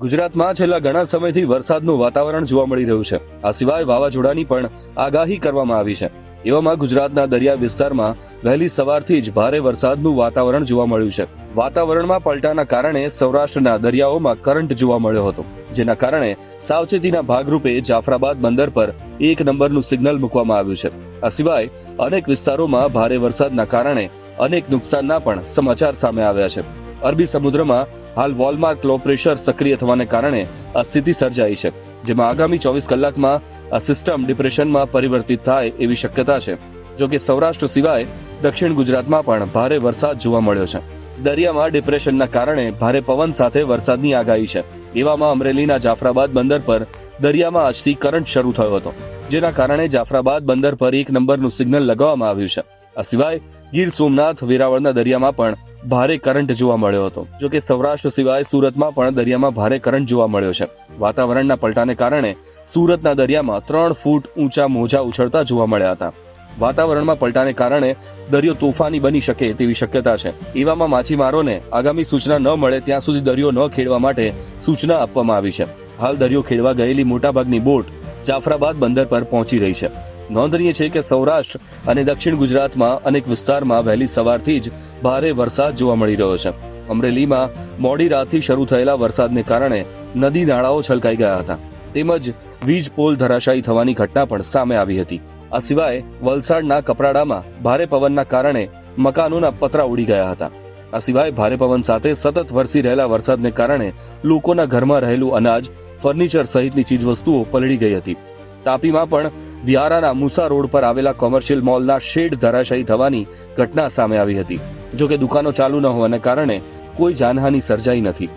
ગુજરાતમાં છેલ્લા ઘણા સમયથી વરસાદનું વાતાવરણ જોવા મળી રહ્યું છે. આ સિવાય વાવાઝોડાની પણ આગાહી કરવામાં આવી છે. એવામાં ગુજરાતના દરિયા વિસ્તારમાં વહેલી સવારથી જ ભારે વરસાદનું વાતાવરણ જોવા મળ્યું છે. વાતાવરણમાં પલટાના કારણે સૌરાષ્ટ્રના દરિયાઓમાં કરંટ જોવા મળ્યો હતો. જેના કારણે સાવચેતીના ભાગરૂપે જાફરાબાદ બંદર પર એક નંબરનું સિગ્નલ મૂકવામાં આવ્યું છે. આ સિવાય અનેક વિસ્તારોમાં ભારે વરસાદના કારણે અનેક નુકસાનના પણ સમાચાર સામે આવ્યા છે. અરબી સમુદ્રમાં હાલ વોલમાર્ક લો પ્રેશર સક્રિય થવાને કારણે આ સ્થિતિ સર્જાઈ છે, જેમાં આગામી ચોવીસ કલાકમાં આ સિસ્ટમ ડિપ્રેશનમાં પરિવર્તિત થાય એવી શક્યતા છે. જો કે સૌરાષ્ટ્ર સિવાય દક્ષિણ ગુજરાતમાં પણ ભારે વરસાદ જોવા મળ્યો છે. દરિયામાં ડિપ્રેશનના કારણે ભારે પવન સાથે વરસાદની આગાહી છે. એવામાં અમરેલીના જાફરાબાદ બંદર પર દરિયામાં આજથી કરંટ શરૂ થયો હતો, જેના કારણે જાફરાબાદ બંદર પર એક નંબરનું સિગ્નલ લગાવવામાં આવ્યું છે. આ સિવાય ગીર સોમનાથ, વેરાવળના દરિયામાં પણ ભારે કરંટ જોવા મળ્યો હતો. જો કે સૌરાષ્ટ્ર સિવાય સુરતમાં પણ દરિયામાં ભારે કરંટ જોવા મળ્યો છે. વાતાવરણના પલટાને કારણે સુરતના દરિયામાં ત્રણ ફૂટ ઊંચા મોજા ઉછળતા જોવા મળ્યા હતા. વાતાવરણમાં પલટાને કારણે દરિયો તોફાની બની શકે તેવી શક્યતા છે. એવામાં માછીમારોને આગામી સૂચના ન મળે ત્યાં સુધી દરિયો ન ખેડવા માટે સૂચના આપવામાં આવી છે. હાલ દરિયો ખેડવા ગયેલી મોટાભાગની બોટ જાફરાબાદ બંદર પર પહોંચી રહી છે. નોંધનીય છે કે સૌરાષ્ટ્ર અને દક્ષિણ ગુજરાતમાં અનેક વિસ્તારમાં વહેલી સવારથી જ ભારે વરસાદ જોવા મળી રહ્યો છે. અમરેલીમાં મોડી રાતથી શરૂ થયેલા વરસાદને કારણે નદી નાળાઓ છલકાઈ ગયા હતા. તેમજ વીજ પોલ ધરાશાયી થવાની ઘટના પણ સામે આવી હતી. આ સિવાય વલસાડના કપરાડામાં ભારે પવનના કારણે મકાનોના પતરા ઉડી ગયા હતા. આ સિવાય ભારે પવન સાથે સતત વરસી રહેલા વરસાદને કારણે લોકોના ઘરમાં રહેલું અનાજ, ફર્નિચર સહિતની ચીજવસ્તુઓ પલળી ગઈ હતી. તાપીમાં પણ વિયારાના મુસા રોડ પર આવેલા કોમર્શિયલ મોલના શેડ ધરાશાયી થવાની ઘટના સામે આવી હતી. જોકે દુકાનો ચાલુ ન હોવાને કારણે કોઈ જાનહાનિ સર્જાઈ નથી.